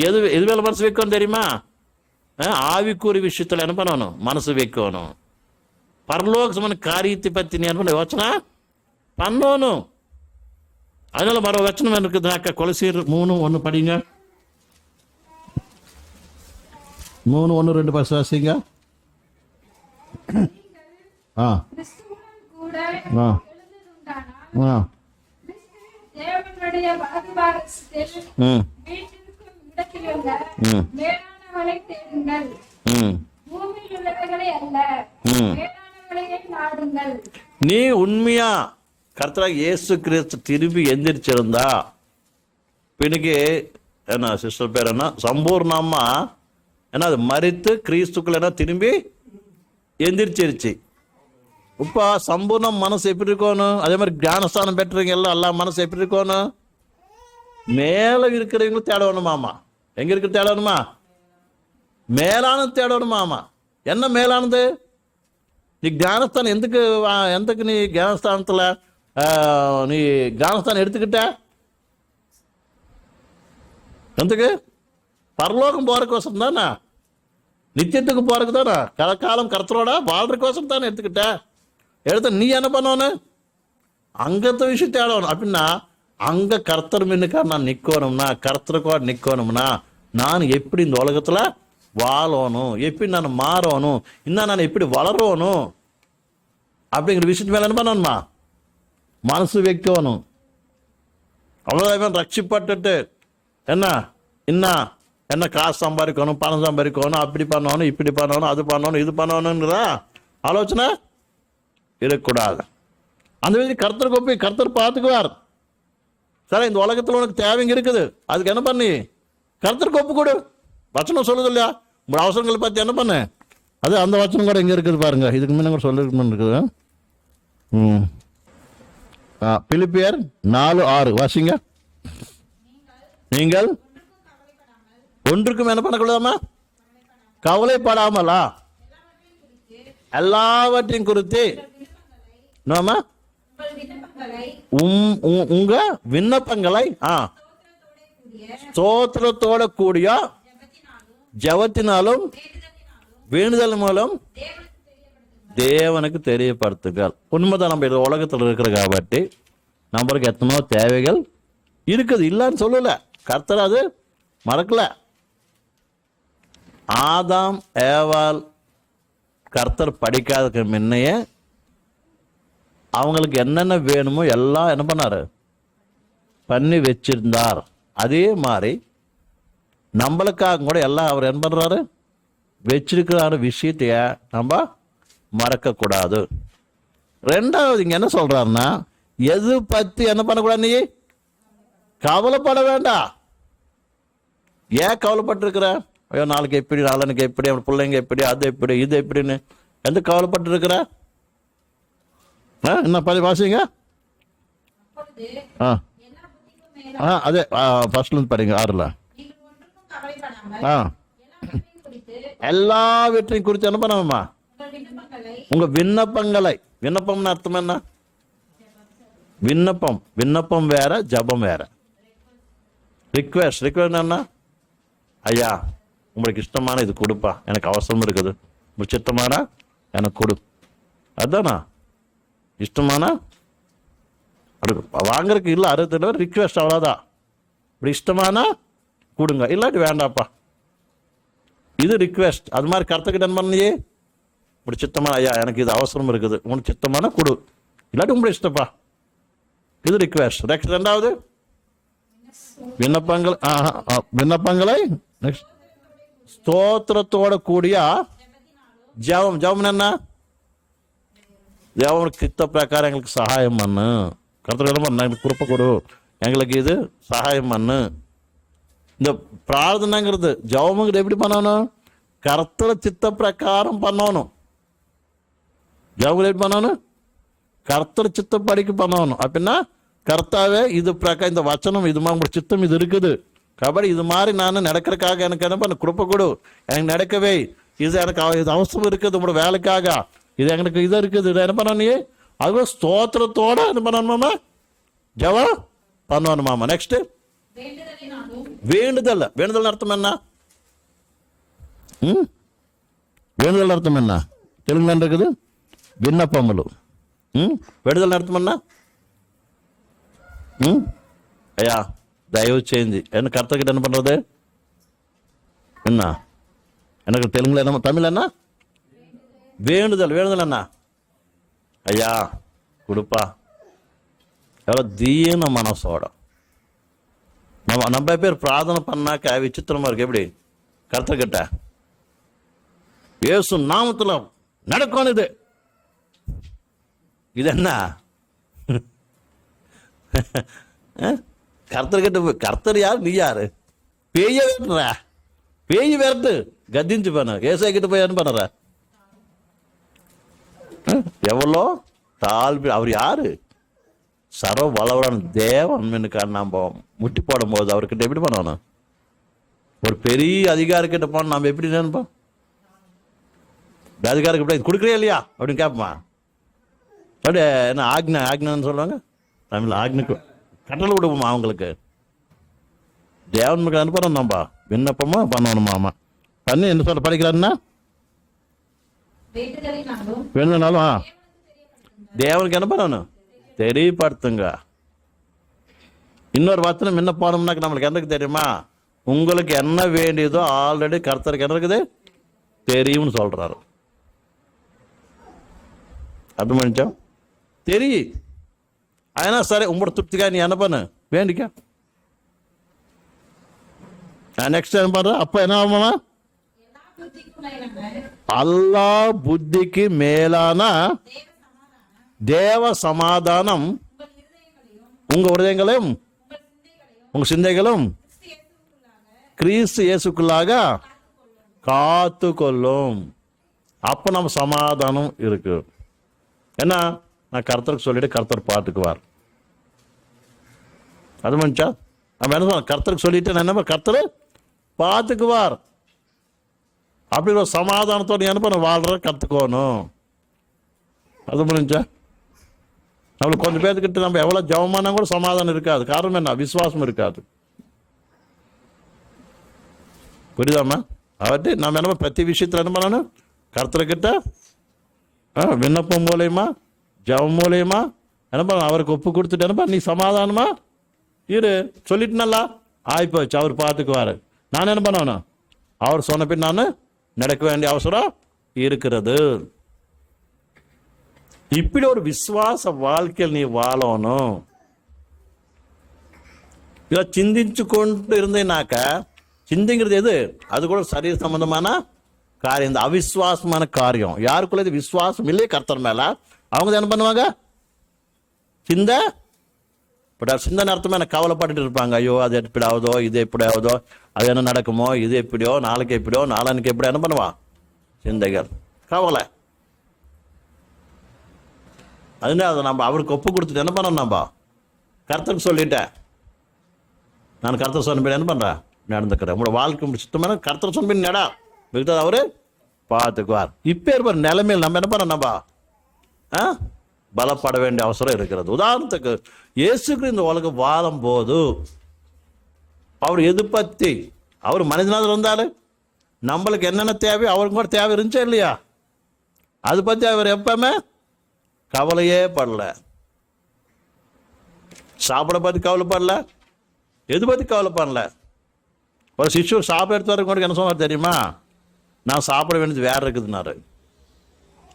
எது எது மேல மனசு வைக்கணும் தெரியுமா? ஆவிக்குறி விஷயத்துல என்ன பண்ணணும்? மனசு வைக்கணும். பத்தி நீ என்ன பண்ண யோசனை? பண்ணணும். அதனால மர வச்சனம் இருக்குதுனாக்கா கொலசீர் மூணு ஒன்று படிங்க. மூணு ஒன்று ரெண்டு பஸ் வாசிங்க. ஆ. ஆ. ஆ. நீ உண்மையா? கர்த்தராக இயேசு கிறிஸ்து திரும்பி எந்திரிச்சிருந்தா? பின்னுக்கு என்ன சிஸ்டர் பேர் என்ன? சம்பூர்ணமா என்ன அது மறித்து கிறிஸ்துக்குள்ள என்ன திரும்பி எந்திரிச்சிருச்சு. இப்போ சம்பூர்ணம் மனசு எப்படி இருக்கணும்? அதே மாதிரி ஞானஸ்தானம் பெற்றவங்க எல்லாம் எல்லா மனசு எப்படி இருக்கணும்? மேலே இருக்கிறவங்களும் தேடணுமாமா எங்க இருக்கிற தேடணுமா? மேலானது தேடணுமாமா என்ன மேலானது? நீ ஞானஸ்தானம் எந்தக்கு வா- எந்தக்கு நீ ஞானஸ்தானத்தில் நீ ஞானஸ்தானம் எடுத்துக்கிட்ட? எந்தக்கு பரலோகம் போறதுக்கோசம் தானே? நித்தியத்துக்கு போறதுக்கு தானே? கலக்காலம் கருத்தரோட வாழ்றதுக்கோசம் தானே எடுத்துக்கிட்ட? எடுத்த நீ என்ன பண்ணணும்? அங்கத்த விஷயம் தேடணும். அப்படின்னா அங்கே கர்த்தர் மின்னுக்கா நான் நிற்கணும்னா கர்த்தருக்கோட நிற்கணும்னா நான் எப்படி இந்த உலகத்தில் வாழணும்? எப்படி நான் மாறணும்? இன்னும் நான் எப்படி வளரணும்? அப்படிங்கிற விஷயத்து மேலே என்ன பண்ணணுமா? மனசு வைக்கணும். அவ்வளோதான் ரட்சிப்பட்டுட்டு. என்ன? என்ன என்ன காசு சம்பாதிக்கணும் பணம் சம்பாதிக்கணும் அப்படி பண்ணணும் இப்படி பண்ணணும் அது பண்ணணும் இது பண்ணணுங்கிறா ஆலோசனை? இருக்கக்கூடாது. அந்த விதி கருத்தர் போய் கர்த்தர் பார்த்துக்குவார். சரி இந்த உலகத்தில் உனக்கு தேவைங்க இருக்குது. அதுக்கு என்ன பண்ணி? கர்த்தருக்கு ஒப்பு கொடு. வச்சனம் சொல்லுது இல்லையா? உங்களோட அவசரங்களை பற்றி என்ன பண்ணு? அது அந்த வச்சனம் கூட இங்கே இருக்குது பாருங்க. இதுக்கு முன்ன கூட சொல்லிருக்கணும் இருக்குது. ம். ஆ, பிலிப்பியர் நாலு ஆறு. வாசிங்க. நீங்கள் ஒன்றுக்கும் என்ன பண்ணக்கூடாமா கவலைப்படாமலா? எல்லாவற்றையும் குறித்து என்னம்மா? உம் உ- உங்க விண்ணப்பங்களை ஆ. ஸ்தோத்திரத்தோட கூடிய ஜபத்தினாலும் வேண்டுதல் மூலம் தேவனுக்கு தெரியப்படுத்துங்கள். உண்மைதான் நம்ம இது உலகத்தில் இருக்கிற காபட்டி நம்மளுக்கு எத்தனோ தேவைகள் இருக்குது. இல்லைன்னு சொல்லலை. கர்த்தர் அது மறக்கல. ஆதாம் ஏவால் கர்த்தர் படிக்காததுக்கு முன்னையே அவங்களுக்கு என்னென்ன வேணுமோ எல்லாம் என்ன பண்ணாரு? பண்ணி வச்சிருந்தார். அதே மாதிரி நம்மளுக்காக கூட எல்லாம் அவர் என்ன பண்ணுறாரு வச்சிருக்கிற விஷயத்தைய நம்ம மறக்கக்கூடாது. ரெண்டாவது இங்கே என்ன சொல்கிறாருன்னா எது பற்றி என்ன பண்ணக்கூடாது நீ? கவலைப்பட வேண்டாம். ஏன் கவலைப்பட்டிருக்கிற? ஐயோ நாளைக்கு எப்படி நாளனுக்கு எப்படி அவன் பிள்ளைங்க எப்படி அது எப்படி இது எப்படின்னு. எந்த கவலைப்பட்டிருக்கிற? ஆ என்ன பதி வாசிங்க. ஆ. எல்லா ஆ அதே ஃபர்ஸ்ட்லேருந்து படிங்க ஆறில். ஆ. குறித்து எல்லாவற்றையும் குறித்து என்ன பண்ணுவோம்மா உங்கள் விண்ணப்பங்களை விண்ணப்பம்னு அர்த்தம் என்ன? விண்ணப்பம் விண்ணப்பம் வேற ஜபம் வேற. ரிக்வெஸ்ட் ரிக்வெஸ்ட் என்ன? ஐயா உங்களுக்கு இஷ்டமான இது கொடுப்பா. எனக்கு அவசரம் இருக்குது. சித்தமான எனக்கு கொடு. அதானா இஷ்டமானா? அது வாங்குறதுக்கு இல்லை அறுபத்தி ரிக்வெஸ்ட் அவ்வளோதான் இப்படி இஷ்டமானா? கொடுங்க. இல்லாட்டி வேண்டாப்பா இது ரிக்வெஸ்ட் அது மாதிரி கருத்துக்கிட்ட என்ன பண்ணியே இப்படி சித்தமான ஐயா எனக்கு இது அவசரம் இருக்குது. உனக்கு சித்தமான கொடு. இல்லாட்டி உங்களை இஷ்டப்பா. இது ரிக்வெஸ்ட் நெக்ஸ்ட் ரெண்டாவது விண்ணப்பங்கள் ஆஹா, ஆ, விண்ணப்பங்களை. நெக்ஸ்ட் ஸ்தோத்திரத்தோட கூடிய ஜெபம். ஜெபம் என்ன? தேவனுக்கு சித்த பிரகாரம் எங்களுக்கு சகாயம் பண்ணு. கருத்து என்ன பண்ண எங்களுக்கு குறிப்பை கொடு. எங்களுக்கு இது சகாயம் பண்ணு. இந்த பிரார்த்தனைங்கிறது ஜெபம்ங்கிறது எப்படி பண்ணணும்? கர்த்தர சித்த பிரகாரம் பண்ணணும். ஜெபம் எப்படி பண்ணணும்? கர்த்தர் சித்தப்படிக்கு பண்ணணும். அப்படின்னா கர்த்தாவே இது பிரகா இந்த வச்சனம் இது மாதிரி உங்களோட சித்தம் இது இருக்குது. கபடி இது மாதிரி நான் நடக்கிறதுக்காக எனக்கு என்ன பண்ண? குறுப்ப கொடு. எனக்கு நடக்கவே இது எனக்கு இது அவசரம் இருக்குது உங்களோட வேலைக்காக. இது எனக்கு இது இருக்குது இது என்ன பண்ணணும் நீ அதுவும் ஸ்தோத்திரத்தோட என்ன பண்ணணுமாமா ஜெபம் பண்ணணும் மாமா நெக்ஸ்ட் வேண்டுதலினாலும் வேண்டுதல் வேண்டுதல் அர்த்தம் என்ன ம் வேண்டுதல் அர்த்தம் என்ன தெலுங்குல என்ன இருக்குது விண்ணப்பములు ம் வேண்டுதல் அர்த்தம் என்ன ம் ஐயா தயவு செஞ்சு என்ன கருத்துக்கிட்ட என்ன பண்ணுறது என்ன எனக்கு தெலுங்குல என்ன தமிழ் என்ன வேண்டுதல் வேண்டுதல் என்ன ஐயா கொடுப்பா. எவ்வளோ தீன மனசோட. நம்ம நம்ம பேர் பிரார்த்தனை பண்ணாக்க விசித்திரமா இருக்கு. எப்படி? கருத்துக்கிட்ட இயேசு நாமத்தில் நடக்கும் இது. இது என்ன? கர்த்தர்கிட்ட போய் கர்த்தர் யார்? நீ யாரு? பேய விரட்டுற. பேய் விரட்டு. கதிஞ்சு பண்ண ஏசை கிட்ட போய் என்ன பண்ணுற? எவ்வளோ? தாழ்வு. அவர் யாரு? சர்வ வளவரன் தேவன் நாம் நம்ம முட்டி போடும்போது அவர்கிட்ட எப்படி பண்ணணும் ஒரு பெரிய அதிகாரிக்கிட்ட போன நம்ம எப்படி நினைப்போம்? இந்த அதிகாரிக்கு இப்படி கொடுக்குறே இல்லையா? அப்படின்னு கேட்போமா? அப்படியே என்ன ஆக்னா ஆக்னான்னு சொல்லுவாங்க? தமிழ் ஆக்னுக்கு கட்டளை விடுவோமா அவங்களுக்கு? தேவன் அனுப்புறோம் நம்ம விண்ணப்பமா பண்ணணுமாமா? பண்ணி என்ன சொல்ல படிக்கிறாருன்னா வேண்டுதலினாலும் வேணும்னாலும் ஆ தேவனுக்கு என்ன பண்ணணும் தெரியப்படுத்துங்க இன்னொரு வசனம் என்ன போனோம்னாக்க நம்மளுக்கு என்னக்கு தெரியுமா உங்களுக்கு என்ன வேண்டியதோ ஆல்ரெடி கர்த்தருக்கு என்ன இருக்குது தெரியும்னு சொல்றாரு அது மனுஷன் தெரியும் అయినా సరే ఉమ్మడి తృప్తిగా నీ అనపను వేండిక నెక్స్ట్ ఏం పర్రా అప్ప ఏనామా அல்லா புத்திக்கு மேலான தேவ சமாதானம் உங்க உதயங்களும் உங்க சிந்தைகளும் கிறிஸ்து இயேசுக்குள்ளாக காத்து கொள்ளும் அப்போ நம்ம சமாதானம் இருக்கு. ஏன்னா நான் கர்த்தருக்கு சொல்லிட்டு கர்த்தர் பார்த்துக்குவார் அது மனுஷா நம்ம என்ன சொல்ல கர்த்தருக்கு சொல்லிட்டு நான் என்ன கர்த்தர் பார்த்துக்குவார் அப்படி ஒரு சமாதானத்தோடு என்ன வாழ்ற கற்றுக்கோணும் அது முடிஞ்சா? நம்மளுக்கு கொஞ்சம் பேர்த்துக்கிட்ட நம்ம எவ்வளோ ஜவமானா கூட சமாதானம் இருக்காது. காரணம் என்ன? விசுவாசம் இருக்காது. புரியுதாம்மா? அவர்கிட்ட நம்ம என்ன பிரதி விஷயத்தில் என்ன பண்ணணும்? கர்த்தர்கிட்ட ஆ, விண்ணப்பம் மூலயமா ஜவம் மூலயமா என்ன பண்ண அவருக்கு ஒப்பு கொடுத்துட்டு என்ன நீ சமாதானமா இரு. சொல்லிட்டு நல்லா ஆயிப்போச்சு. அவர் பார்த்துக்குவாரு நான் என்ன பண்ணணும்? அவர் சொன்ன பின் நான் நடக்க வேண்டிய அவசரம் இருக்கிறது. இப்படி ஒரு விசுவாச வாழ்க்கையில் நீ வாழணும். இதை சிந்திச்சு கொண்டு నాక சிந்திங்கிறது எது? அது கூட శరీర సంబంధమాన காரியம். இந்த அவிஸ்வாசமான காரியம். யாருக்குள்ள இது விசுவாசம் இல்லையே கர்த்தர் மேல. அவங்க என்ன பண்ணுவாங்க? சிந்த பட் சிந்தனை அர்த்தமா என்ன கவலைப்பட்டுட்டு இருப்பாங்க. ஐயோ அது எப்படி ஆகுதோ இது எப்படி ஆகுதோ அது என்ன நடக்குமோ இது எப்படியோ நாளைக்கு எப்படியோ நாளனுக்கு எப்படி என்ன பண்ணுவான் சிந்தைகள். கவலை. அதனால அதை நம்ம அவருக்கு ஒப்பு கொடுத்துட்டு என்ன பண்ணணும் நம்ம கருத்துக்கு சொல்லிட்டேன் நான் கர்த்தர் சொன்ன என்ன பண்ணுறேன் நடந்துக்கிறேன். உங்களோட வாழ்க்கை சுத்தமான கருத்து சொன்ன நடா. மிகத்தது அவர் பார்த்துக்குவார். இப்போ இருப்பார் நிலைமையில் நம்ம என்ன பண்ணோம் நம்ம ஆ? பலப்பட வேண்டிய அவசரம் இருக்கிறது. உதாரணத்துக்கு இயேசுக்கு இந்த உலகம் வாழும் போது அவர் எது பற்றி அவர் மனிதனாக இருந்தாரு? நம்மளுக்கு என்னென்ன தேவை? அவருக்கு கூட தேவை இருந்துச்சா இல்லையா? அது பற்றி அவர் எப்பவுமே கவலையே படல. சாப்பிட பற்றி கவலைப்படல. எது பற்றி கவலைப்படல? ஒரு சிசு சாப்பிட எடுத்து வரக்கு என்ன சொன்னார் தெரியுமா? நான் சாப்பிட வேண்டியது வேறு இருக்குதுன்னாரு.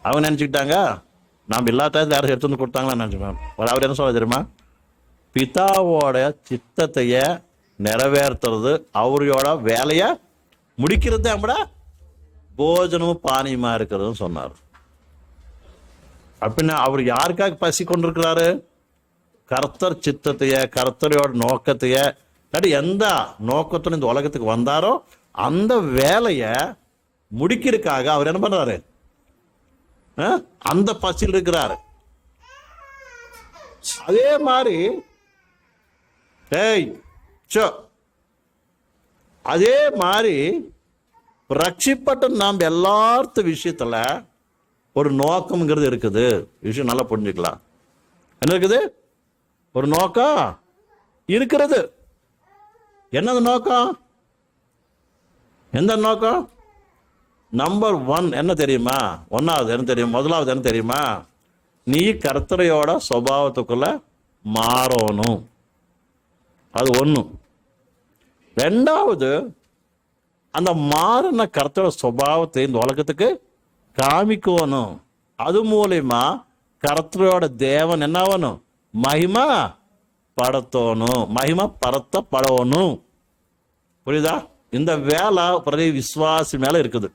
அவங்க நினச்சிக்கிட்டாங்க நாம் இல்லாத யாரும் எடுத்து வந்து கொடுத்தாங்களான்னு நினச்சிப்பேன் அவர் என்ன சொல்ல தெரியுமா? பிதாவோட சித்தத்தைய நிறைவேற்றுறது அவரோட வேலையை முடிக்கிறது நம்மட போஜனமும் பானியமா இருக்கிறதுன்னு சொன்னார். அப்படின்னா அவர் யாருக்காக பசி கொண்டிருக்கிறாரு? கர்த்தர் சித்தத்தைய கர்த்தரையோட நோக்கத்தைய இல்லாட்டி எந்த நோக்கத்துடன் இந்த உலகத்துக்கு வந்தாரோ அந்த வேலையை முடிக்கிறதுக்காக அவர் என்ன பண்ணுறாரு அந்த பசியில் இருக்கிறாரு. அதே மாதிரி ஏய் சோ அதே மாதிரி ரட்சிப்பட்ட நாம் எல்லார்த்த விஷயத்துல ஒரு நோக்கம்ங்கிறது இருக்குது. விஷயம் நல்லா புரிஞ்சுக்கலாம். என்ன இருக்குது? ஒரு நோக்கம் இருக்கிறது. என்னது நோக்கம்? எந்த நோக்கம்? நம்பர் ஒன் என்ன தெரியுமா? ஒன்றாவது என்ன தெரியும்? முதலாவது என்ன தெரியுமா? நீ கர்த்தரையோட சுபாவத்துக்குள்ள மாறணும். அது ஒன்று ரெண்டாவது அந்த மாறின கர்த்தரோட சுபாவத்தை இந்த உலகத்துக்கு காமிக்கணும். அது மூலயமா கர்த்தரோட தேவன் என்ன ஆகணும் மகிமா படுத்தணும் மகிமா படுத்தப்படணும் புரியுதா? இந்த வேலை பிரதி விசுவாசி மேலே இருக்குது.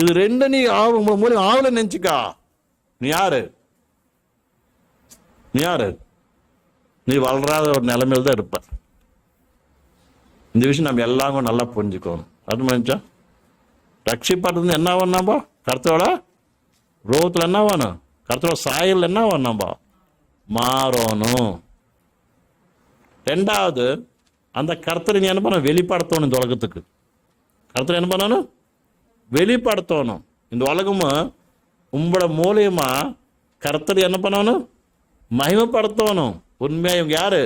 இது ரெண்டு நீ ஆகும் மூலியம் ஆவல நினைச்சுக்கா. நீ யாரு? நீ யாரு? நீ வளராத ஒரு நிலைமையில தான் இருப்ப. இந்த விஷயம் நம்ம எல்லாரும் நல்லா புரிஞ்சுக்கணும். அது நினைச்சா? ரட்சிப்படுறது என்ன ஆகும் நம்ம கருத்தோட? ரோகத்தில் என்ன வேணும் கருத்தோட சாயல் என்ன வேணும் நம்ம மாறணும். ரெண்டாவது அந்த கருத்தரை நீ என்ன பண்ண வெளிப்படுத்தணும் இந்த உலகத்துக்கு. கருத்தரை என்ன பண்ணணும்? வெளிப்படுத்தணும். இந்த உலகமும் உங்களோட மூலியமா கருத்தர் என்ன பண்ணணும்? மகிமைப்படுத்தணும். உண்மையாக இவங்க யாரு?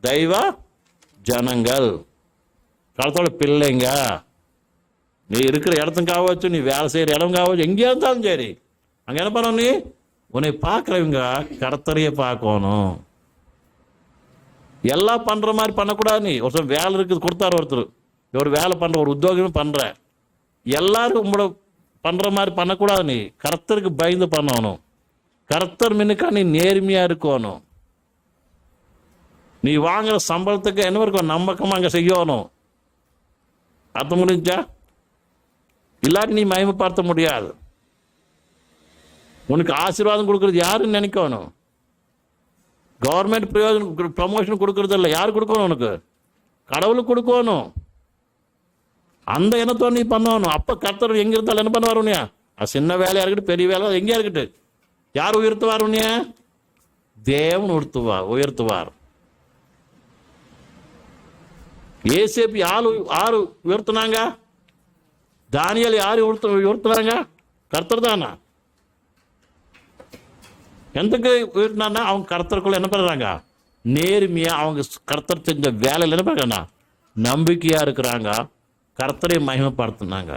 தெய்வ ஜனங்கள். காலத்தோட பிள்ளைங்க. நீ இருக்கிற இடத்துக்காகவாச்சும் நீ வேலை செய்கிற இடங்காவச்சும் எங்கேயா இருந்தாலும் சரி. அங்கே என்ன பண்ணணும் நீ? உன்னை பார்க்குறவங்க கர்த்தரையே பார்க்கணும். எல்லாம் பண்ணுற மாதிரி பண்ணக்கூடாது நீ. ஒருத்தர் வேலை இருக்குது கொடுத்தாரு ஒருத்தர். ஒரு வேலை பண்ணுற ஒரு உத்தியோகமே பண்ணுற எல்லாரும் உங்களோட பண்ணுற மாதிரி பண்ணக்கூடாது நீ. கர்த்தருக்கு பயந்து பண்ணணும். கர்த்தர் மின்னுக்கா நீ நேர்மையாக இருக்கணும். நீ வாங்குற சம்பளத்துக்கு என்ன இருக்கும் நம்பக்கமாக அங்கே செய்யணும். அர்த்தம் முடிஞ்சா இல்லாட்டி நீ மயமப்படுத்த முடியாது. உனக்கு ஆசீர்வாதம் கொடுக்கறது யாருன்னு நினைக்கணும். கவர்மெண்ட் பிரயோஜனம் ப்ரமோஷன் கொடுக்கறது இல்லை யார் கொடுக்கணும் உனக்கு? கடவுளுக்கு கொடுக்கணும். அந்த எண்ணத்தோட நீ பண்ணணும். அப்போ கர்த்தர் எங்கே இருந்தாலும் என்ன பண்ணுவார் உனியா சின்ன வேலையாக இருக்கட்டும் பெரிய வேலை எங்கேயா இருக்கட்டும். யார் உயர்த்துவார் உனியா தேவன் உயர்த்துவார் உயர்த்துவார். ஏசேபி யாரு யாரு உயர்த்தினாங்க? தானியல் யார் உயர்த்து உயர்த்துறாங்க கர்த்தர் தானா? எந்தக்கு உயர்த்தினான்னா அவங்க கர்த்தருக்குள்ள என்ன பண்ணுறாங்க நேர்மையாக அவங்க கர்த்தர் செஞ்ச வேலையில் என்ன பண்ணுறாங்கண்ணா நம்பிக்கையாக இருக்கிறாங்க. கர்த்தரை மகிமைப்படுத்தினாங்க.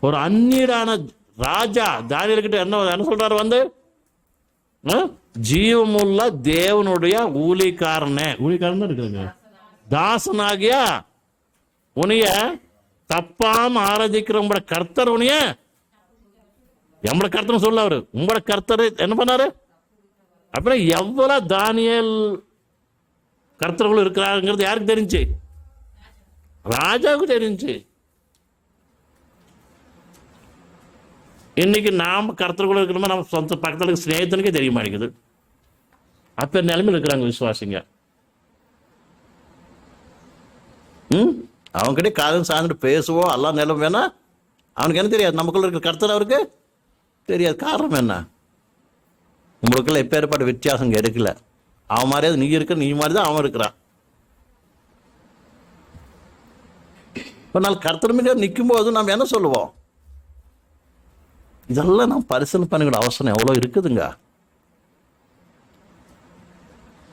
ஒரு அந்நீரான ராஜா தானியல்கிட்ட என்ன என்ன சொல்றாரு வந்து? ஆ? ஜீவமுள்ள தேவனுடைய ஊழிக்காரனே ஊழிக்காரன் இருக்குதுங்க தாசனாகியா உனைய தப்பாம ஆராதிக்கிற உங்களோட கர்த்தர் உனைய நம்மளோட கர்த்தர் சொல்ல அவரு. உங்களோட கர்த்தர் என்ன பண்ணாரு? அப்படின்னா எவ்வளவு தானியல் கர்த்தர்கள் இருக்கிறாருங்கிறது யாருக்கு தெரிஞ்சு? ராஜாவுக்கு தெரிஞ்சு. இன்னைக்கு நாம் கர்த்தர்கள் இருக்கிறோமா நம்ம சொந்த பக்கத்துல இருக்க சிநேகிதனுக்கே தெரிய மாட்டேங்குது அப்ப நிலைமையில் இருக்கிறாங்க விசுவாசிங்க. ம்? அவன்கிட்ட காலம் சார்ந்துட்டு பேசுவோம் எல்லாம் நிலம் வேணா? அவனுக்கு என்ன தெரியாது? நமக்குள்ள இருக்கிற கர்த்தர் அவருக்கு தெரியாது. காரணம் என்ன? உங்களுக்குள்ள எப்பேற்பட்ட வித்தியாசம் இங்கே எடுக்கல. அவன் மாதிரியாவது நீ இருக்க நீ மாதிரி தான் அவன் இருக்கிறான். இப்போ நாள் கர்த்தர் நிற்கும் போது நம்ம என்ன சொல்லுவோம்? இதெல்லாம் நாம் பரிசீலனை பண்ணிக்கிற அவசரம் எவ்வளோ இருக்குதுங்க?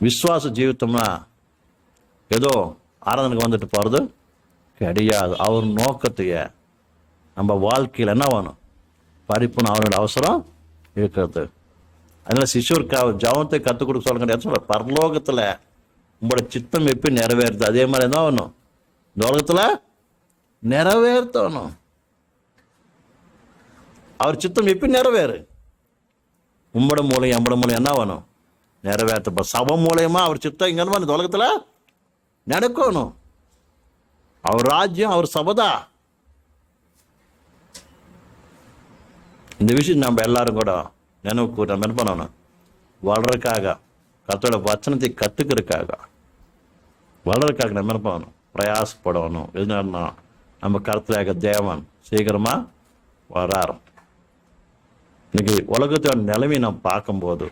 விஸ்வாச ஜீவித்தம்னா ஏதோ ஆராதனைக்கு வந்துட்டு போகிறது கிடையாது. அவர் நோக்கத்தையே நம்ம வாழ்க்கையில் என்ன வேணும்? பறிப்புன்னு அவனோட அவசரம் இருக்கிறது. அதனால் சிசுருக்கு அவர் ஜபத்தை கற்றுக் கொடுக்க சொல்ல கிடையாது சொல்ல பரலோகத்தில் உங்களோட சித்தம் எப்போ நிறைவேறுது? அதே மாதிரி என்ன வேணும்? இந்த உலகத்தில் நிறைவேற்றணும். அவர் சித்தம் எப்படி நிறைவேறு? உம்பட மூலையும் எம்பட மூலம் என்ன வேணும்? நிறைவேற்றப்ப சபம் மூலயமா அவர் சித்தம் இங்கே இந்த உலகத்தில் நடக்கணும். அவர் ராஜ்யம் அவர் சபதா. இந்த விஷயம் நம்ம எல்லாரும் கூட நினைவு கூற நம்ம என்ன பண்ணணும்? வளர்றதுக்காக கத்தோட வச்சனத்தை கற்றுக்கிறதுக்காக வளர்றதுக்காக நம்ம என்ன பண்ணணும்? பிரயாசப்படணும். எதுனா நம்ம கருத்துலாக தேவன் சீக்கிரமா வராரு. இன்னைக்கு உலகத்தோட நிலைமை நாம் பார்க்கும்போது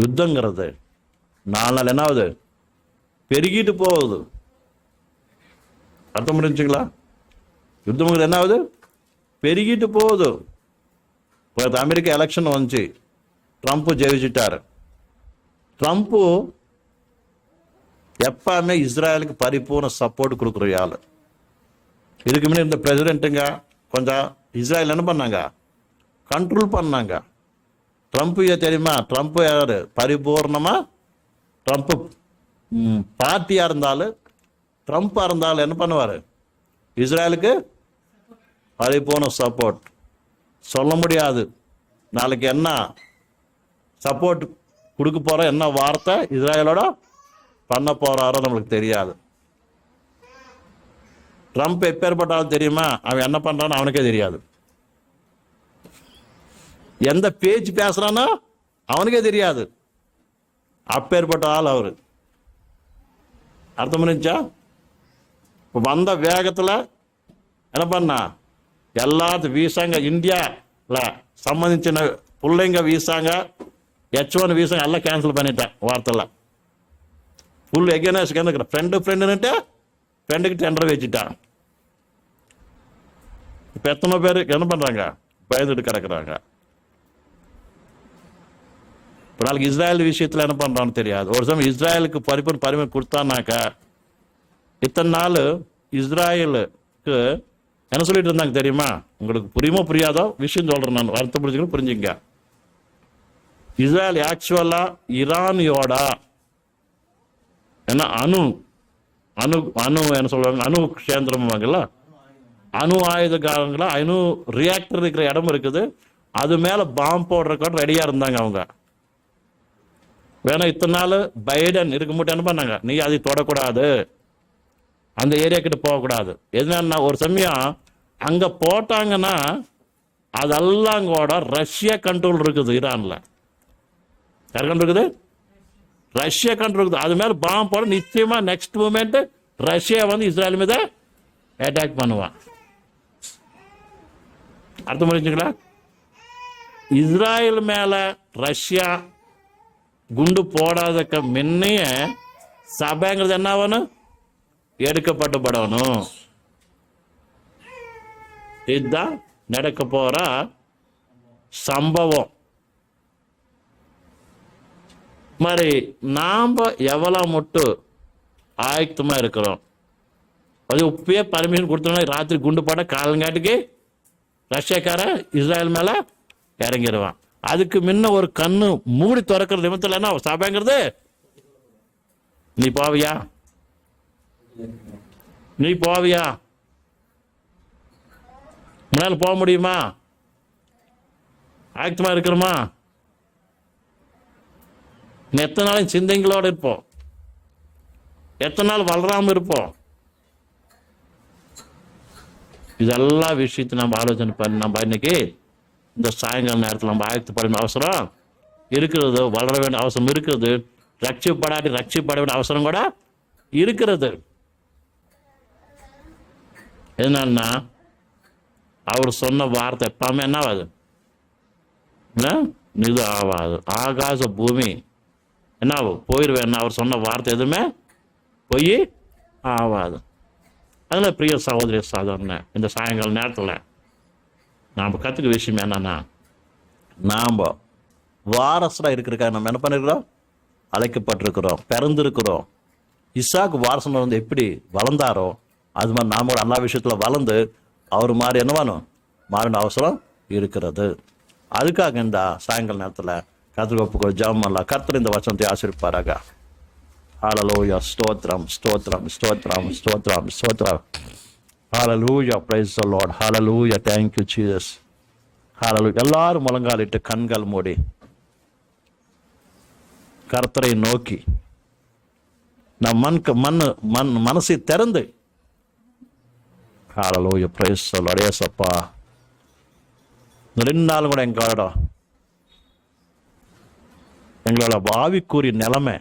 யுத்தங்கிறது நாலு நாள் என்ன ஆகுது பெருகிட்டு போகுது. அர்த்தம் முடிஞ்சுங்களா யுத்தம்ங்கிறது என்ன ஆகுது பெருகிட்டு போகுது. இப்போ அமெரிக்கா எலெக்ஷன் வந்துச்சு. ட்ரம்ப் ஜெயிச்சிட்டாரு. ட்ரம்ப்பு எப்பவுமே இஸ்ரேலுக்கு பரிபூர்ண சப்போர்ட் கொடுக்குற ஆள். இதுக்கு முன்னாடி இந்த பிரசிடென்ட்டுங்க கொஞ்சம் இஸ்ராயல் என்ன பண்ணாங்க? கண்ட்ரோல் பண்ணாங்க. ட்ரம்ப் தெரியுமா? ட்ரம்ப் யார்? பரிபூர்ணமாக ட்ரம்ப்பு பார்ட்டியாக இருந்தாலும் ட்ரம்ப்பாக இருந்தாலும் என்ன பண்ணுவார்? இஸ்ராயலுக்கு பரிபூர்ண சப்போர்ட் சொல்ல முடியாது. நாளைக்கு என்ன சப்போர்ட் கொடுக்க போகிற என்ன வார்த்தை இஸ்ராயலோட பண்ண போகிறாரோ நம்மளுக்கு தெரியாது. ட்ரம்ப் எப்பேற்பட்டாலும் ஆள் தெரியுமா? அவன் என்ன பண்ணுறான்னு அவனுக்கே தெரியாது. எந்த பேச்சு பேசுகிறானோ அவனுக்கே தெரியாது. அப்பேற்பட்ட ஆள் அவர். அர்த்தம் பண்ணிச்சா இப்போ வந்த வேகத்தில் என்ன பண்ணா? எல்லாத்து வீசாங்க இந்தியாவில் சம்மந்திச்சின பிள்ளைங்க வீசாங்க ஹெச் ஒன் வீசாங்க எல்லாம் கேன்சல் பண்ணிட்டேன் வார்த்தையில் ஃபுல் எகேனஸ் கேந்துக்கிறேன் ஃப்ரெண்டு ஃப்ரெண்டுன்னுட்டு ஃப்ரெண்டுக்கு டெண்டர் வச்சுட்டான். இப்போ எத்தனை பேர் என்ன பண்ணுறாங்க பயந்துட்டு கிடக்குறாங்க. இப்போ நாளைக்கு இஸ்ராயல் விஷயத்தில் என்ன பண்ணுறான்னு தெரியாது. ஒரு சமயம் இஸ்ராயலுக்கு பரிபூர்ண பரிமை கொடுத்தானாக்கா இத்தனை நாள் இஸ்ராயலுக்கு என்ன சொல்லிட்டு இருந்தாங்க தெரியுமா? உங்களுக்கு புரியுமோ புரியாதோ விஷயம் சொல்கிறேன் நான். வருத்தம் புரிஞ்சுக்கணும் புரிஞ்சுங்க இஸ்ராயல் ஆக்சுவலா ஈரானியோட என்ன அணு அணு அணு என்ன சொல்லுவாங்க? அணு கேந்திரம்வாங்கல்ல அணு ஆயுதக்காரங்கள அணு ரியாக்டர் இருக்கிற இடம் இருக்குது. அது மேல பாம்பு போடுறதுக்கு ரெடியா இருந்தாங்க அவங்க. வேணா இத்தனை நாள் பைடன் இருக்க மட்டும் என்ன பண்ணாங்க? நீ அதை தொடக்கூடாது. அந்த ஏரியா கிட்ட போகக்கூடாது. எதுனா ஒரு சமயம் அங்க போட்டாங்கன்னா அதெல்லாம் கூட ரஷ்யா கண்ட்ரோல் இருக்குது ஈரான்ல. யார் கண்ட்ரோல் இருக்குது? ரஷ்யா கண்ட்ரோல் இருக்குது. அது மேலே பாம்பு போட நிச்சயமா நெக்ஸ்ட் மூமெண்ட் ரஷ்யா வந்து இஸ்ரேல் மீத அட்டாக் பண்ணுவான். அர்த்தம் புரிஞ்சுங்களா இஸ்ராயல் மேலே ரஷ்யா குண்டு போடாதக்க முன்னைய சபைங்கிறது என்ன ஆகணும்? எடுக்கப்பட்டு படணும். இதுதான் நடக்க போற சம்பவம். మరి நாம் எவ்வளோ மட்டும் ஆயத்தமாக இருக்கிறோம்? அது உப்பையே பர்மிஷன் கொடுத்தோம்னா ராத்திரி குண்டு போட காலங்காட்டுக்கு ரஷ்யாக்காரன் இஸ்ரேல் மேலே இறங்கிடுவான். அதுக்கு முன்ன ஒரு கண்ணு மூடி திறக்கிற நிமித்தம் என்ன சபைங்கிறது? நீ போவியா? நீ போவியா? முன்னால் போக முடியுமா? ஆயத்தமா இருக்கிறோமா எத்தனை நாளும் சிந்தைங்களோட இருப்போம். எத்தனை நாள் வளராமல் இருப்போம். இதெல்லாம் விஷயத்தை நம்ம ஆலோசனை பண்ணி நம்ம இன்னைக்கு இந்த சாயங்கால நேரத்தில் நம்ம ஆயத்தப்பட அவசரம் இருக்கிறது வளர வேண்டிய அவசரம் இருக்கிறது. ரட்சிப்படாட்டி ரட்சிப்பட வேண்டிய அவசரம் கூட இருக்கிறது. என்னன்னா அவர் சொன்ன வார்த்தை எப்பவுமே என்ன இது ஆகாது ஆகாச பூமி. என்ன ஆகும்? போயிடுவேன் அவர் சொன்ன வார்த்தை எதுவுமே போய் ஆகாது அதில் பிரிய சகோதரிய சாதாரண இந்த சாயங்கால நேரத்தில் நாம் கற்றுக்க விஷயம் என்னன்னா நாம் வாரசராக இருக்கிறக்காக நம்ம என்ன பண்ணிருக்கிறோம்? அழைக்கப்பட்டிருக்கிறோம் பிறந்திருக்கிறோம். இசாக்கு வாரசனர் வந்து எப்படி வளர்ந்தாரோ அது மாதிரி நாம் கூட எல்லா விஷயத்தில் வளர்ந்து அவர் மாதிரி என்னவானும் மாறின அவசரம் இருக்கிறது. அதுக்காக இந்த சாயங்கால நேரத்தில் கத்திரிக்கோப்புக்கு ஒப்புக்கோ கர்த்தர் இந்த வசனத்தை ஆசிரிப்பாராக ஹalleluya ஸ்தோத்ரம் ஸ்தோத்ரம் ஸ்தோத்ரம் ஸ்தோத்ரம் ஸ்தோத்ரம் hallelujah praise lord hallelujah thank you Jesus you எல்லாரும் முழங்காலிட்டு கண்கள் மூடி. கர்த்தரை நோக்கி. நம் மண்க்கு மண் மண் மனசை திறந்து. ஹalleluya praise the ஏசப்பா இந்த ரெண்டு நாள் கூட எங்களோட எங்களோட பாவிக்குரிய நிலைமை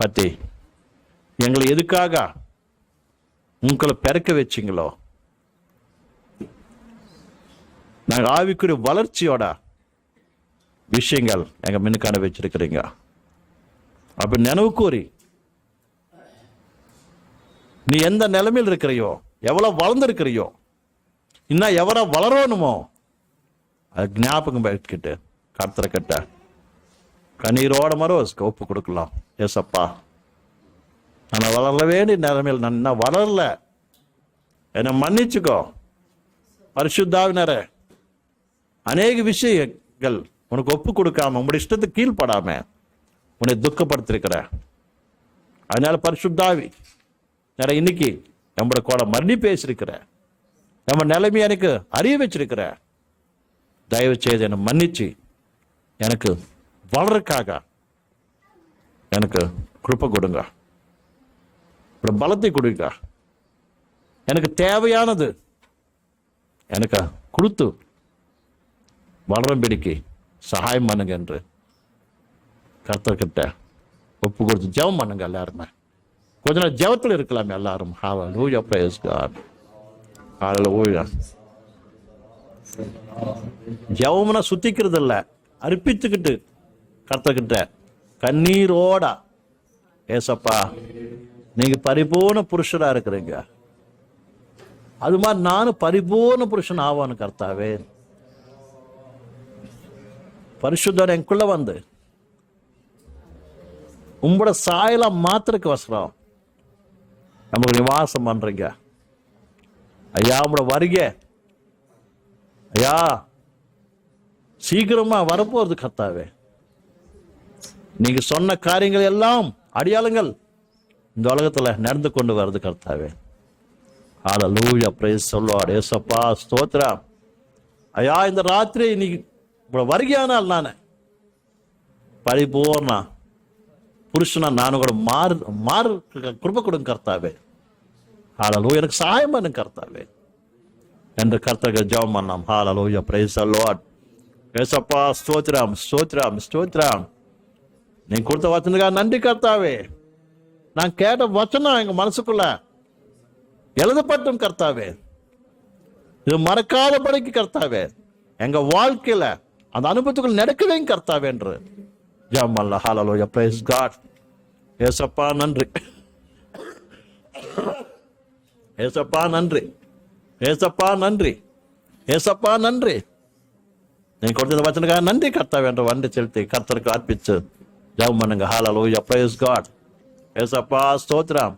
பத்தி. எங்களை எதுக்காக உங்களை பிறக்க வச்சிங்களோ? நாங்கள் ஆவிக்குரிய வளர்ச்சியோட விஷயங்கள் எங்கள் மின்னுக்கான வச்சிருக்கிறீங்க. அப்படி நினைவு கூறி நீ எந்த நிலைமையில் இருக்கிறியோ எவ்வளோ வளர்ந்துருக்கிறியோ இன்னும் எவரோ வளரணுமோ அது ஞாபகம் வச்சுக்கிட்டு கர்த்தரை கிட்ட கண்ணீரோட மரோ ஒப்பு கொடுக்கலாம். ஏசப்பா நான் வளர வேண்டிய நிலைமையில் நான் இன்னும் வளரல. என்னை மன்னிச்சுக்கோ. பரிசுத்தாவினரே அநேக விஷயங்கள் உனக்கு ஒப்பு கொடுக்காம உங்களுடைய இஷ்டத்துக்கு கீழ்ப்படாம உன்னை துக்கப்படுத்திருக்கிற அதனால பரிசுத்தாவி நிறைய இன்னைக்கு நம்மளோட கூட மன்னி பேசியிருக்கிற நம்ம நிலைமை எனக்கு அறிய வச்சிருக்கிற தயவு செய்து என்னை மன்னிச்சு எனக்கு வளர்றதுக்காக எனக்கு கிருப்பை கொடுங்க. ஒரு பலத்தை கொடுங்க. எனக்கு தேவையானது எனக்கு கொடுத்து வளரும்படிக்கு சகாயம் பண்ணுங்க என்று கர்த்தர்கிட்ட ஒப்பு கொடுத்து ஜெபம் பண்ணுங்க எல்லாருமே. கொஞ்ச நேரம் ஜெபத்தில் இருக்கலாம் எல்லாரும். ஹalleluya praise God. ஹalleluya ஜெபம்னா சுத்திக்கிறது இல்லை அர்ப்பித்துக்கிட்டு கர்த்தர்கிட்ட கண்ணீரோட ஏசப்பா நீங்க பரிபூர்ண புருஷரா இருக்கிறீங்க. அது மாதிரி நானும் பரிபூர்ண புருஷன் ஆவானு கர்த்தாவே. பரிசுத்தர் எனக்குள்ள வந்து உங்களோட சாயலாம் மாத்திரக்கு வசரம் நமக்கு நிவாசம் பண்றீங்க. ஐயா உங்களோட வருக. ஐயா சீக்கிரமா வரப்போறது கர்த்தாவே. நீங்க சொன்ன காரியங்கள் எல்லாம் அடையாளங்கள். இந்த உலகத்துல நடந்து கொண்டு வருது கர்த்தாவே. ஆல லூயா பிரைஸ் சொல்லுவார் ஏசப்பா ஸ்தோத்ரா ஐயா இந்த ராத்திரி நீ இவ்வளவு வருகையானால் நான். பரிபூர்ண புருஷனா நானும் கூட மாறு மாறு கிருப கொடுங்க கர்த்தாவே. ஆலலோ எனக்கு சாயம் பண்ணு கர்த்தாவே. என்று கர்த்தர்கள் ஜெபம் பண்ணலாம் ஹalleluya பிரைஸ் the ஏசப்பா ஸ்தோத்ராம் ஸ்தோத்ராம் ஸ்தோத்ராம் நீ கொடுத்த வச்சனுக்காக நன்றி கர்த்தாவே. நான் கேட்ட வச்சனம் எங்க மனசுக்குள்ள எழுதப்பட்டும் கர்த்தாவே. இது மறக்காதபடிக்கு கர்த்தாவே. எங்க வாழ்க்கையில அந்த அனுபவத்துக்குள் நடக்கவேங்க கர்த்தாவே என்று. ஜாமல்ல பிரைஸ் காட் God. ஏசப்பா நன்றி. ஏசப்பா நன்றி. ஏசப்பா நன்றி. ஏசப்பா நன்றி. நீ கொடுத்த வச்சனுக்காக நன்றி கர்த்தாவே என்று வண்டி செலுத்தி கர்த்தருக்கு அர்ப்பிச்சு. ஜெபம் பண்ணுங்க ஹalleluya praise God. ஏசப்பா ஸ்தோத்திரம்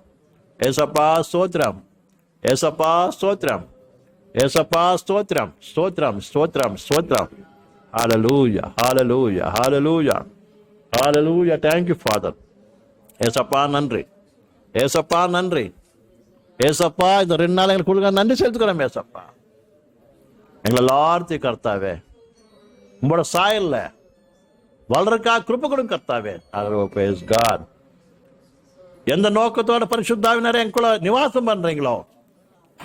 ஏசப்பா ஸ்தோத்திரம் ஏசப்பா ஸ்தோத்திரம் ஏசப்பா ஸ்தோத்திரம் ஸ்தோத்திரம் ஸ்தோத்திரம் ஸ்தோத்திரம் ஹalleluya ஹalleluya ஹalleluya ஹalleluya thank you father. ஏசப்பா நன்றி ஏசப்பா நன்றி ஏசப்பா இந்த ரெண்டு நாள் எங்களுக்கு கொடுக்க நன்றி செலுத்துக்கிறோம் ஏசப்பா எங்களை எல்லாத்தையும் கர்த்தாவே. உங்களோட சாயல்ல கொடுங்க கர்த்தாவே. Praise God. எந்த நோக்கத்தோட பரிசுத்தாவினரை எங்களுக்குள்ள நிவாசம் பண்றீங்களோ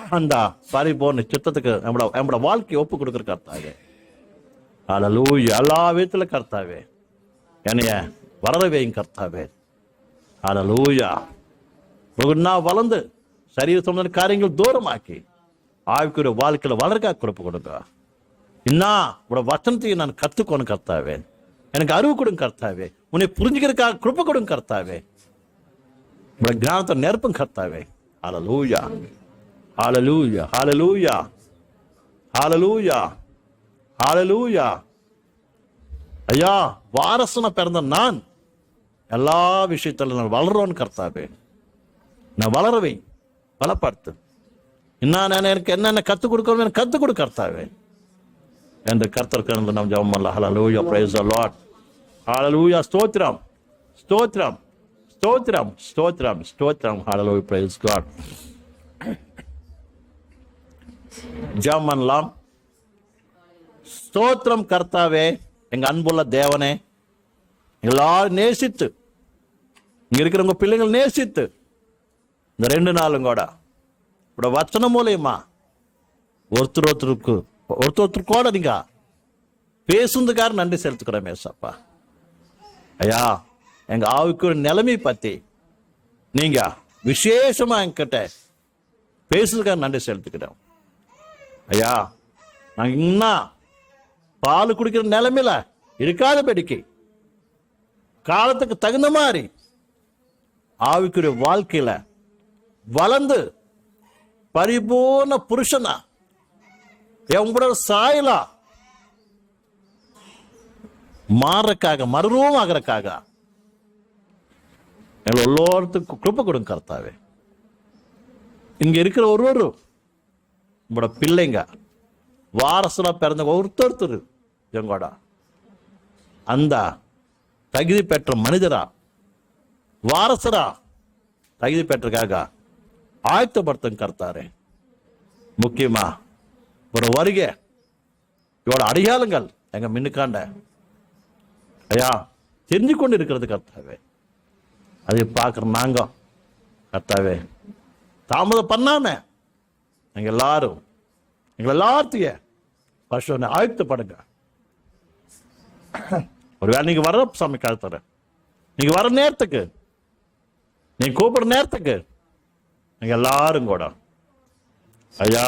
அந்த பரிபூர்ண சித்தத்துக்கு நம்மளோட நம்மளோட வாழ்க்கையை ஒப்பு கொடுக்குற கர்த்தாவே. ஹalleluya எல்லா விதத்துல கர்த்தாவே. என்னைய வளர வையும் கர்த்தாவே. ஹalleluya ஒவ்வொன்றா வளர்ந்து சரீர சம்பந்த காரியங்கள் தூரமாக்கி ஆவிக்குரிய வாழ்க்கையில வளர்க்கா கொடுப்பு கொடுங்க. இன்னும் உங்களோட வசனத்தையும் நான் கத்துக்கணும் கர்த்தாவே. எனக்கு அறிவு கொடுங்க கர்த்தாவே. உன்னை புரிஞ்சுக்கிறதுக்காக கிருப்ப கொடுங்க கர்த்தாவே. உங்களை ஞானத்தை நெருப்பும் கர்த்தாவே. ஆலலூயா ஆலலூயா ஆலலூயா ஆலலூயா ஆலலூயா ஐயா வாரசனை பிறந்த நான். எல்லா விஷயத்துல நான் வளர்றோன்னு கர்த்தாவே. நான் வளரவை பலப்படுத்து. என்ன நான் எனக்கு என்னென்ன கற்றுக் கொடுக்கணும் எனக்கு கற்றுக் கொடு என்று கர்த்தருக்கு நாம் ஜெபம் பண்ணலாம் ஹalleluya பிரைஸ் லாட் lord. ஸ்தோத்ரம் ஸ்தோத்ரம் ஸ்தோத்ரம் ஸ்தோத்ரம் ஸ்தோத்ரம் ஸ்தோத்திரம் ஹalleluya praise god. ஜெபம் பண்ணலாம் ஸ்தோத்ரம் கர்த்தாவே எங்க அன்புள்ள தேவனே எல்லாரும் நேசித்து இங்க இருக்கிறவங்க பிள்ளைங்கள் நேசித்து இந்த ரெண்டு நாளும் கூட இப்பட வச்சனம் மூலயமா ஒருத்தர் ஒருத்தருக்கு ஒருத்தர் ஒருத்தர் கூட நீங்க பேசுனதுக்காக நன்றி செலுத்துக்கிறோம் ஏசப்பா ஐயா எங்க ஆவுக்கு நிலைமை பத்தி நீங்க விசேஷமா என்கிட்ட பேசுறதுக்காக நன்றி செலுத்துக்கிறோம் ஐயா நாங்க இன்னும் பால் குடிக்கிற நிலைமையில இருக்காதபடிக்கு காலத்துக்கு தகுந்த மாதிரி ஆவிக்குரிய வாழ்க்கையில வளர்ந்து பரிபூர்ண புருஷனா உங்களோட சாயலா. மாறக்காக மறுரூபம் ஆகிறக்காக எங்களை எல்லோருத்துக்கும் கிருப்ப கொடுங்க கர்த்தாவே. இங்க இருக்கிற ஒருவரும் உங்களோட பிள்ளைங்க வாரசனா பிறந்த ஒருத்தர் எங்கோட. அந்த தகுதி பெற்ற மனிதரா வாரசரா தகுதி பெற்றக்காக ஆயத்தப்படுத்தும் கர்த்தாரே முக்கியமா ஒரு வருக. இவரோட அடையாளங்கள் எங்க மின்னுக்காண்ட. ஐயா தெரிஞ்சு கொண்டு இருக்கிறது கர்த்தாவே. அதை பார்க்குற நாங்க கர்த்தாவே. தாமதம் பண்ணாம எங்க எல்லாரும் எங்களை எல்லாத்தையும் வருஷம் ஆயத்தப்படுங்க. ஒருவேளை நீங்க வர சாமி கழுத்துறேன் நீங்க வர நேரத்துக்கு நீங்க கூப்பிடுற நேரத்துக்கு நீங்க எல்லாரும் கூட ஐயா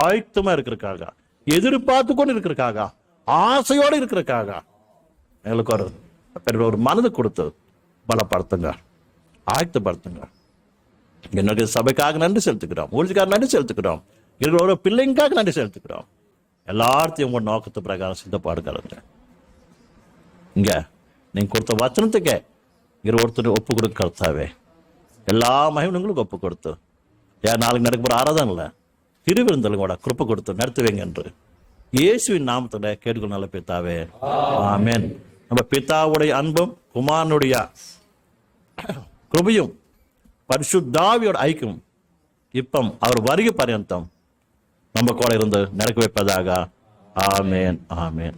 ஆயத்தமா இருக்கிறக்காக எதிர்பார்த்து கொண்டு இருக்கிறக்காக ஆசையோடு இருக்கிறக்காக எங்களுக்கு ஒரு பெரிய ஒரு மனது கொடுத்து பலப்படுத்துங்க ஆயத்தப்படுத்துங்க. என்னுடைய சபைக்காக நன்றி செலுத்துக்கிறோம் ஊழியக்காக நன்றி செலுத்துக்கிறோம் இருக்கிற ஒரு பிள்ளைங்களுக்காக நன்றி செலுத்துக்கிறோம் எல்லாத்தையும் உங்கள் நோக்கத்து பிரகாரம் சித்தப்பாடுகிறங்க இங்கே நீங்கள் கொடுத்த வச்சனத்துக்கே இரு ஒருத்தர் ஒப்பு கொடுக்க கருத்தாவே. எல்லா மகிமனுங்களுக்கும் ஒப்பு கொடுத்து. ஏன் நாளைக்கு நடக்க போகிற ஆராதனில் கூட கிருப்பை கொடுத்து நடத்துவீங்க என்று. இயேசுவின் நாமத்தில் கேட்டுக்கொள் நல்ல பித்தாவே ஆமேன். நம்ம பித்தாவுடைய அன்பும் குமாரனுடைய கிருபையும் பரிசுத்தாவியோட ஐக்கியம் இப்பம் அவர் வருகை பர்யந்தம் நம்ம கூட இருந்து நடக்க வைப்பதாக. ஆமேன். ஆமேன்.